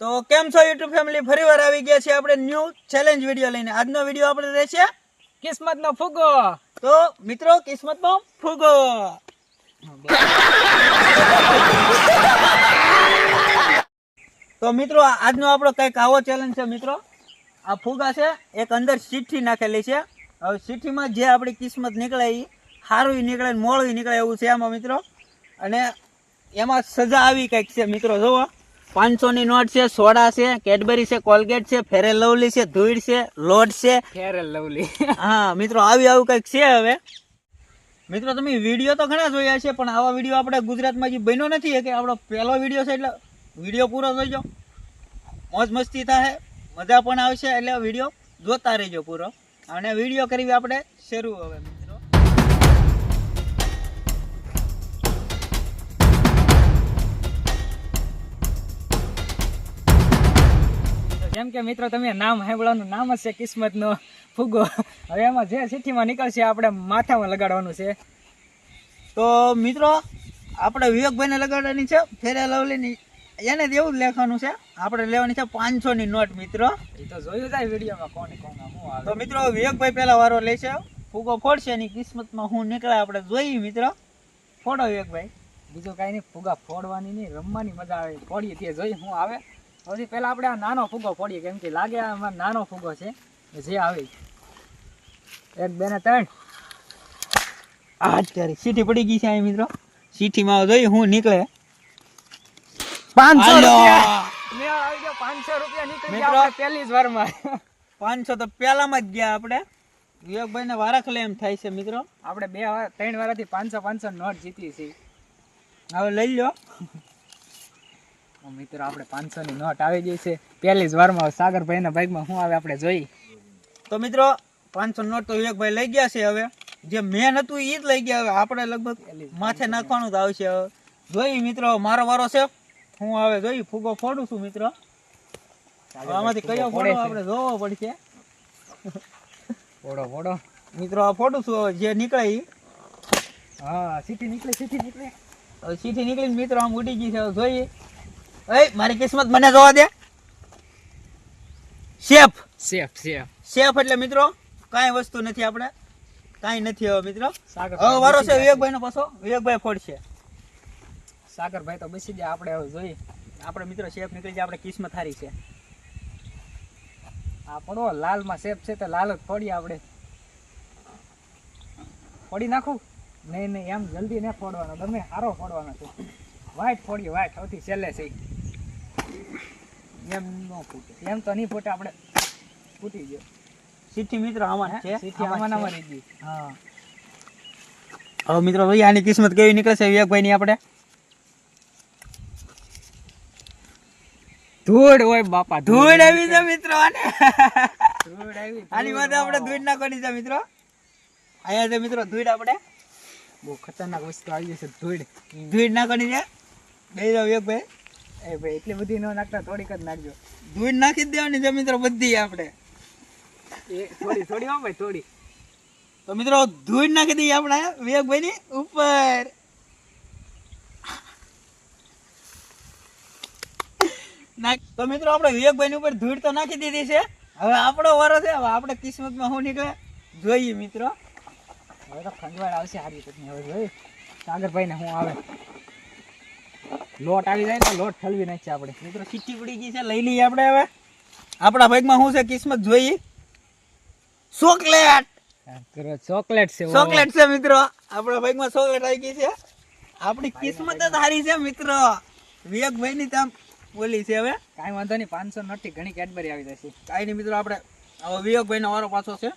તો કેમ છો યુટ્યુબ ફેમિલી ફરી વાર આવી ગયા છે આપણે ન્યૂ ચેલેન્જ વીડિયો લઈને. આજનો વીડિયો આપણે રહેશે કિસ્મત નો ફુગો. તો મિત્રો, કિસ્મતનો ફૂગો. તો મિત્રો આજનો આપણો કંઈક આવો ચેલેન્જ છે, મિત્રો. આ ફુગા છે, એક અંદર ચીઠ્ઠી નાખેલી છે. હવે ચીઠ્ઠીમાં જે આપણી કિસ્મત નીકળે એ સારું નીકળે મોળું નીકળે એવું છે એમાં મિત્રો. અને એમાં સજા આવી કંઈક છે, મિત્રો જુઓ પાંચસો ની નોટ છે સોડા છે કેડબરી છે કોલગેટ છે ફેરેલ લવલી છે ધૂળ છે લોટ છે. Fair lovely. હા મિત્રો આવી આવું કંઈક છે હવે. મિત્રો તમે વીડિયો તો ઘણા જોયા છે પણ આવા વીડિયો આપણે ગુજરાતમાં જે બન્યો નથી કે આપણો પહેલો વીડિયો છે એટલે વીડિયો પૂરો જોઈજો. મોજ મસ્તી થાય મજા પણ આવશે એટલે વીડિયો જોતા રહેજો પૂરો. અને વીડિયો કરવી આપણે શરૂ હવે. જેમ કે મિત્રો તમે નામ સાંભળવાનું નામ જ છે કિસ્મતનો ફુગો. હવે એમાં જે ચિઠ્ઠીમાં નીકળશે આપણે માથામાં લગાડવાનું છે. તો મિત્રો આપણે વિવેકભાઈને લગાડવાની છે ફેરે લવલીની. એને એવું જ લેખવાનું છે. આપણે લેવાની છે પાંચસો ની નોટ મિત્રો. એ તો જોયું જાય વિડીયોમાં કોને કોને તો મિત્રો વિવેકભાઈ પહેલા વારો લેશે ફૂગો ફોડશે એની કિસ્મતમાં હું નીકળે આપણે જોઈએ મિત્રો. ફોડો વિવેકભાઈ. બીજું કાંઈ નહીં ફુગા ફોડવાની નહીં રમવાની મજા આવે. ફોડીએ તે જોઈ હું આવે. સૌથી પહેલા આપણે આ નાનો ફુગો ફોડીએ કેમ કે લાગે આમાં નાનો ફુગો છે. જે આવે. એક બે ને ત્રણ. આ અત્યારે સીટી પડી ગઈ છે અહીં મિત્રો. સીટીમાં જોઈએ હું નીકળે. પાંચસો રૂપિયા. પાંચસો રૂપિયા નીકળી. પહેલી જ વારમાં. પાંચસો તો પહેલામાં જ ગયા આપણે. વિવેકભાઈને વારાખલે એમ થાય છે મિત્રો. આપણે બે વાર ત્રણ વારથી પાંચસો પાંચસો નોટ જીતી છે. હવે લઈ લો મિત્રો આપણે પાંચસો ની નોટ આવી ગઈ છે. પહેલી જ વારમાં સાગરભાઈના બાઇકમાં શું આવે આપણે જોઈ તો મિત્રો પાંચસો નોટ તો વિવેકભાઈ લઈ ગયા છે હવે. જે મેન હતું એ જ લઈ ગયા હવે. આપણે લગભગ માથે નાખવાનું જ આવશે હવે. જોઈ મિત્રો મારો વારો છે. હું હવે જોઈ ફૂગો ફોડું છું મિત્રો. આમાંથી કયો ફોડો આપણે જોવો પડશે. ફોડો ફોડો. મિત્રો આ ફોડું છું જે નીકળે હા સીટી નીકળે સીટી નીકળે. સીટી નીકળીને મિત્રો આમ ઉડી ગઈ છે. જોઈએ. એ મારી કિસ્મત મને જોવા દે. શેફ. Chef chef. શેફ એટલે મિત્રો કાંઈ વસ્તુ નથી આપણે. કાંઈ નથી હવે મિત્રો. હવે વારો છે વિવેકભાઈ નો પાછો. વિવેકભાઈ ફોડશે. સાગરભાઈ તો બેસી જાય આપણે હવે જોઈ આપણે મિત્રો શેફ નીકળી જાય આપણે કિસ્મત હારી છે. આ પડો લાલમાં શેફ છે તો લાલ જ ફોડીએ આપણે. ફોડી નાખું? નહીં નહીં એમ જલ્દી ન ફોડવાનો તમે સારો ફોડવાનો છે. વ્હાઈટ ફોડીએ વ્હાઈટ સૌથી છેલ્લે છે એમ ન ફૂટે એમ તો નહીં ફૂટે આપણે ફૂટી ગયો સીઠી મિત્રો આમાં છે. સીટી આમાં આમાં રહી ગઈ. હા. હવે મિત્રો ભાઈ આની કિસ્મત કેવી નીકળશે વિવેકભાઈ ની આપણે? ધૂળ હોય બાપા ધૂળ આવી છે મિત્રો આને. ધૂળ આવી આની માથે આપણે ધૂળ નાખવાની છે મિત્રો? અહીંયા છે મિત્રો ધૂળ આપણે. બહુ ખતરનાક વસ્તુ આવી જશે ધૂળ. ધૂળ નાખવાની છે? બે જાવ વિવેકભાઈ. એ ભાઈ એટલી બધી ન નાખતા થોડીક જ નાખજો. ધોઈ નાખી દેવાની છે મિત્રો બધી આપણે. એ થોડી થોડી હો ભાઈ થોડી. તો મિત્રો ધોઈ નાખી દઈએ આપણે વિવેકભાઈ ની ઉપર તો મિત્રો આપણે વિવેકભાઈ ની ઉપર ધૂળ તો નાખી દીધી છે. હવે આપણો વારો છે હવે આપણે કિસ્મતમાં શું નીકળે? જોઈએ મિત્રો. હવે તો ખંજવાળ આવશે સારી રીતે હવે જોઈ સાગરભાઈ ને હું આવે. લોટ આવી જાય ને લોટ ઠલવી નાખીએ આપણે. મિત્રો ચીઠી પડી ગઈ છે લઈ લઈએ આપણે હવે. આપણા ભાગમાં શું છે કિસ્મત જોઈએ. ચોકલેટ. ચોકલેટ છે ચોકલેટ છે મિત્રો. આપણા ભાગમાં ચોકલેટ આવી ગઈ છે. આપણી કિસ્મત જ સારી છે મિત્રો. વિવેકભાઈ ની ત્યાં બોલી છે હવે. કાંઈ વાંધો નહીં પાંચસો નોટથી ઘણી કેડબરી આવી જશે. કાંઈ નહીં મિત્રો આપણે હવે વિવેકભાઈ નો વારો પાછો છે.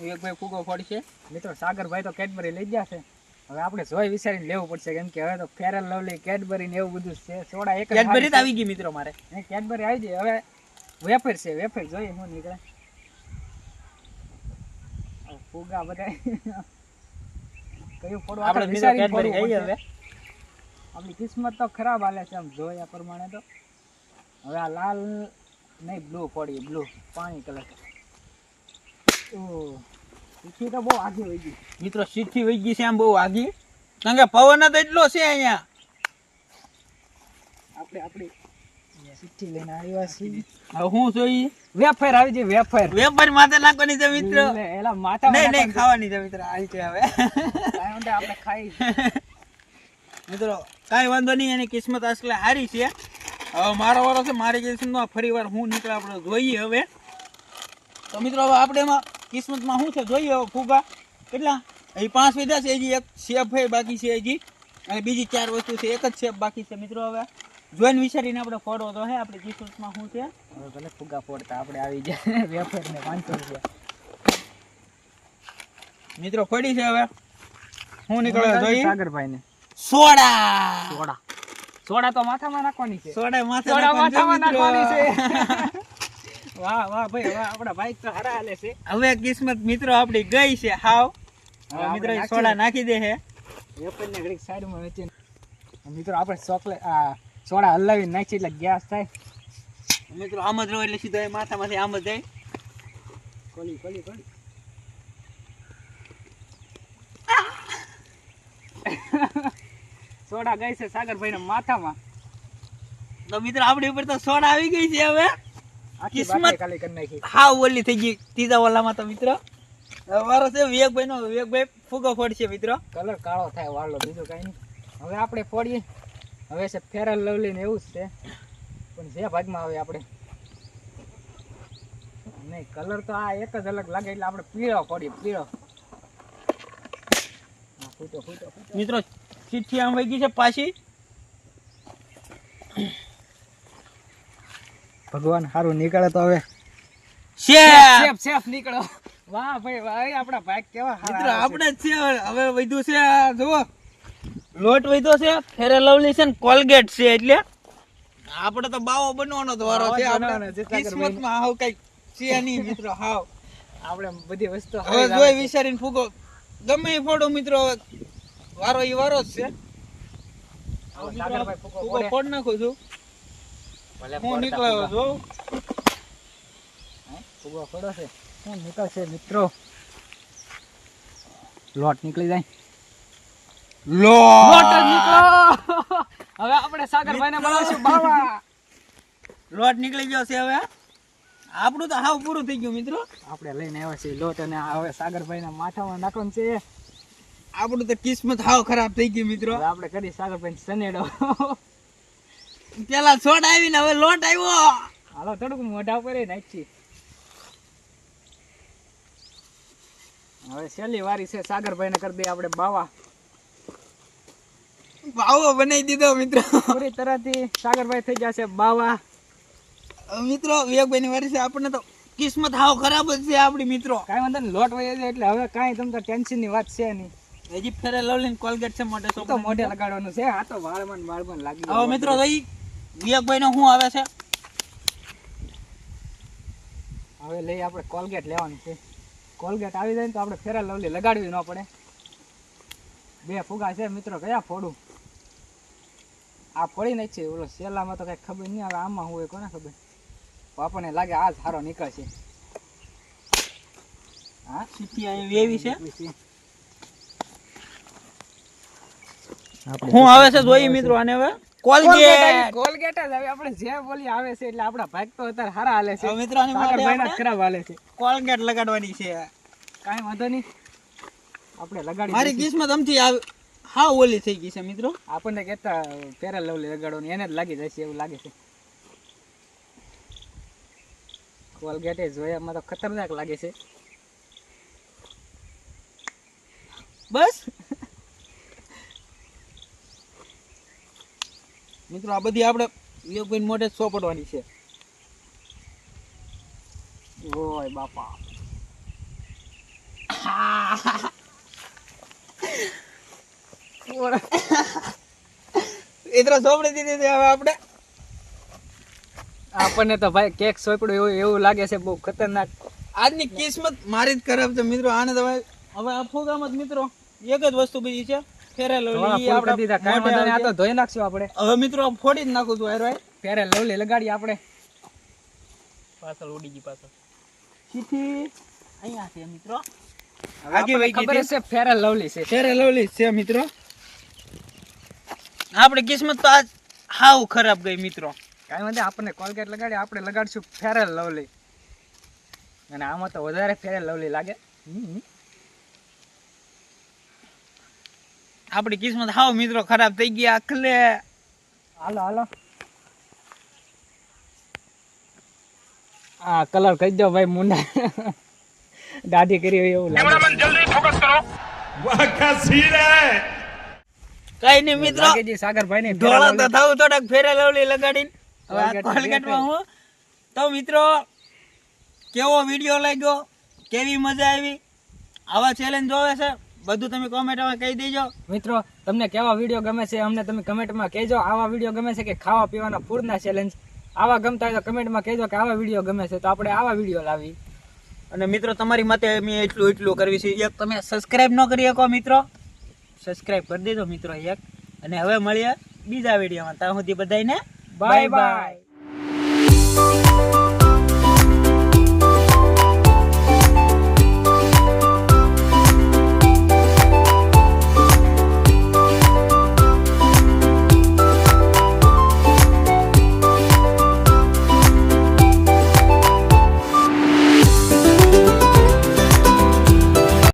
વિવેકભાઈ ફૂગો ફોડશે. મિત્રો સાગરભાઈ તો કેડબરી લઈ ગયા છે. હવે આપણે જોઈ વિચારીને લેવું પડશે કેમ કે હવે તો ફેરલ લવલી કેડબરી ને એવું બધું છે. સોડા એક કેડબરી જ આવી ગઈ મિત્રો મારે. એ કેડબરી આવી જાય હવે વેફર છે વેફર જોઈએ હું નીકળે. ફુગા બધા. કયું ફોડવું આપણે આપણે મિત્રો કેડબરી ખાઈ હવે. આપણી કિસ્મત તો ખરાબ હાલે છે આમ જોયા પ્રમાણે તો. હવે આ લાલ નહીં બ્લુ પડી બ્લુ પાણી કલર. ઓ તીખી તો બહુ આગી વહી ગઈ. મિત્રો સીઠી વહી ગઈ છે આમ બહુ આગી કારણ કે પવન જ એટલો છે અહીંયા. આપણે આપણી ચિઠ્ઠી લઈને આવ્યા છીએ. હવે હું જોઈ વેફર આવી છે વેફર. વેફર માથે નાખવાની છે મિત્ર. એલા નહીં નહીં ખાવાની છે મિત્ર. આવી રીતે હવે. આપણે ખાઈ મિત્રો કાંઈ વાંધો નહીં એની કિસ્મત આજકાલ સારી છે. હવે મારો વારો છે મારી કિસ્મતમાં ફરી વાર હું નીકળે આપણે જોઈએ હવે. તો મિત્રો હવે આપણે એમાં કિસ્મતમાં શું છે? જોઈએ ફૂગા. કેટલા? એ પાંચ વિધા છે. હજી એક શેફ છે બાકી છે હજી. અને બીજી ચાર વસ્તુ છે. એક જ શેફ બાકી છે મિત્રો હવે. જોઈને વિચારીને આપણે ફોડો તો હે આપણે કિસ્મતમાં શું છે? ભલે ફૂગા ફોડતા આપણે આવી જાય વેફર ને પાંચસો રૂપિયા. મિત્રો ફોડી છે હવે. હું નીકળ્યો જોઈએ. સાગરભાઈ ને સોડા! સોડા. સોડા તો માથામાં નાખવાની છે. સોડા માથામાં. નાખવાની છે. વાહ વાહ ભાઈ વાહ આપણા ભાઈ તો હારા હાલે છે. હવે કિસ્મત મિત્રો આપણી ગઈ છે હાવ. મિત્રો સોડા નાખી દે છે વેફર ઘડીક સાઈડમાં વેચીને. મિત્રો આપણે ચોકલેટ આ સોડા હલાવી નાખીએ એટલે ગેસ થાય. મિત્રો આમ જ રહો એટલે સીધો એ માથામાંથી આમ જ જાય. કોલી કોલી કોલી. સોડા ગઈ છે સાગરભાઈ માથામાં. તો મિત્રો આપણી ઉપર તો સોડા આવી ગઈ છે હવે. કિસ્મત. હાવ ઓલી થઈ ગઈ ત્રીજા ઓલામાં તો મિત્ર. વારો છે વિવેકભાઈ નો વિવેકભાઈ ફૂગો ફોડશે મિત્ર. કલર કાળો થાય વાળો બીજું કઈ નહીં. હવે આપણે ફોડીએ. હવે છે ફેરલ લવલી ને એવું જ છે. પણ જે ભાગમાં આવે આપણે. નહીં કલર તો આ એક જ અલગ લાગે એટલે આપણે પીળો ફોડીએ પીળો. હા, મિત્રો ચીઠી આમ વહી ગઈ છે પાછી. ભગવાન સારું નીકળે તો હવે. શેપ સેફ સેફ નીકળો. વાહ ભાઈ વાહ આપણા ભાગ કેવા મિત્રો આપણે જ છે. હવે વૈધું છે જુઓ. લોટ વૈધો છે ફેરે લવલી છે ને કોલગેટ છે એટલે. આપણે તો બાવો બનવાનો જ છે આપણે બનવાનો છે, સાગરભાઈને. કિસ્મતમાં હાવ કઈ છે નહીં મિત્રો હાવ. આપણે બધી વસ્તુ હવે જોઈ વિચારીને ફૂગો. ગમે એ ફોડો મિત્રો વારો ઈ વારો જ છે. ફોડે. નાખું છું. હું નીકળ્યો છું. હે? ફૂગો છે. શું નીકળશે મિત્રો. લોટ નીકળી જાય. લોટ! નીકળો! હવે આપણે સાગરભાઈને બનાવશું બાવા! લોટ નીકળી ગયો છે હવે. આપણું તો હાવ પૂરું થઈ ગયું મિત્રો. આપણે લઈને આવ્યા છીએ લોટ અને હવે હવે સાગરભાઈના માથામાં નાખવાનું છે. આપણું તો કિસ્મત હાવ ખરાબ થઈ ગયું મિત્રો. આપડે આપણે કરી સાગરભાઈ સનેડો પેલા છોડ આવીને હવે લોટ આવ્યો. હાલો થોડુંક મોઢા ઉપર નાખી હવે છેલ્લી વારી છે સાગરભાઈને કરી દઈએ આપણે બાવા. બાવો બનાવી દીધો મિત્રો. પૂરી તરહથી સાગરભાઈ થઈ જશે બાવા. મિત્રો વિવેકભાઈ ની વારી છે આપણને તો કિસ્મત હાવ ખરાબ જ છે આપણી મિત્રો. કાંઈ વાંધો નહીં લોટ વહી જાય એટલે હવે કાંઈ તમને ટેન્શનની વાત છે નહીં. હજી ફેરે લવલીન કોલગેટ છે મોટે તો મોઢે લગાડવાનું છે આ તો વાળમાં ને વાળમાં લાગી હવે મિત્રો ભાઈ વિવેકભાઈ નો શું આવે છે? હવે લઈ આપણે કોલગેટ લેવાનું છે. કોલગેટ આવી જાય ને તો આપણે ફેરા લવલી લગાડવી ન પડે. બે ફુગા છે મિત્રો કયા ફોડું? આ ફોડી નાખ છે ઓલો સેલામાં તો કઈ ખબર નહીં આવે આમાં હું હોય કોને ખબર? આપણને લાગે આ સારો નીકળશે. હા? ચીઠી અહીં વેવી છે? શું આવે છે જોઈએ મિત્રો આને હવે? કોલગેટ. કોલગેટ જ હવે આપણે જે બોલી આવે છે એટલે આપણા ભાગ તો અત્યારે સારા હાલે છે. મિત્રો આપણે ખરાબ હાલે છે. કોલગેટ લગાડવાની છે. કાંઈ વાંધો નહીં. આપણે લગાડી મારી. કિસ્મત આમથી આવ- ઓલી થઈ ગઈ છે મિત્રો. આપણને કહેતા પેરા લવલી લગાડવાની એને જ લાગી જશે એવું લાગે છે. કોલગેટ જોયામાં તો ખતરનાક લાગે છે. બસ. મિત્રો આ બધી આપણે યોગભાઈ મોઢે સોંપડવાની છે. ઓય બાપા. એ તો સોંપડી દીધી હવે આપણે. આપણને તો ભાઈ કેક સોંપડું એવું એવું લાગે છે બહુ ખતરનાક. આજની કિસ્મત મારી જ ખરાબ છે. મિત્રો આને તો હવે હવે આ ફુગામાં જ મિત્રો એક જ વસ્તુ બીજી છે. ફેરે લવલી ઈ ફૂલ કરી આપણે દીધા. કાંઈ વાંધો નહીં, આ તો ધોઈ નાખશું આપણે. હવે મિત્રો ફોડી જ નાખું છું હારો ફેરે લવલી લગાડીએ આપણે. પાછળ ઉડી ગઈ પાછળ. ચીઠી. અહીંયા છે મિત્રો. આગી વહી ગઈ છે. છે ફેરે લવલી છે. ફેરે લવલી છે મિત્રો. આપણી કિસ્મત તો આજ હાવ ખરાબ ગઈ મિત્રો. કાંઈ વાંધો આપણને કોલગેટ લગાડી આપણે લગાડશું ફેરેલ લવલી અને આમાં તો વધારે ફેરેલ લવલી લાગે. હમ. આપણી કિસ્મત હાવ મિત્રો ખરાબ થઈ ગયા આખલે હાલો હાલો. આ કલર કહી દો ભાઈ મુંડા. દાઢી કરી હોય એવું લાગે. કઈ નહીં મિત્રો લાગે સાગરભાઈ ને ઢોળા તો થાવું થોડાક ફેરે લવલી લગાડીને. હવે કોલગેટમાં હું. તો મિત્રો કેવો વીડિયો લાગ્યો? કેવી મજા આવી? આવા ચેલેન્જ જોવે છે? બધું તમે કોમેન્ટમાં કહી દેજો. મિત્રો તમને કેવા વીડિયો ગમે છે અમને તમે કમેન્ટમાં કહેજો. આવા વીડિયો ગમે છે કે ખાવા પીવાના ફૂડના ચેલેન્જ આવા ગમતા હોય તો કમેન્ટમાં કહેજો કે આવા વીડિયો ગમે છે તો આપણે આવા વીડિયો લાવી. અને મિત્રો તમારી મતે મેં એટલું એટલું કરવી છે. એક તમે સબસ્ક્રાઈબ ન કરી શકો મિત્રો. સબસ્ક્રાઈબ કરી દેજો મિત્રો એક. અને હવે મળીએ બીજા વિડીયોમાં ત્યાં સુધી બધાને બાય બાય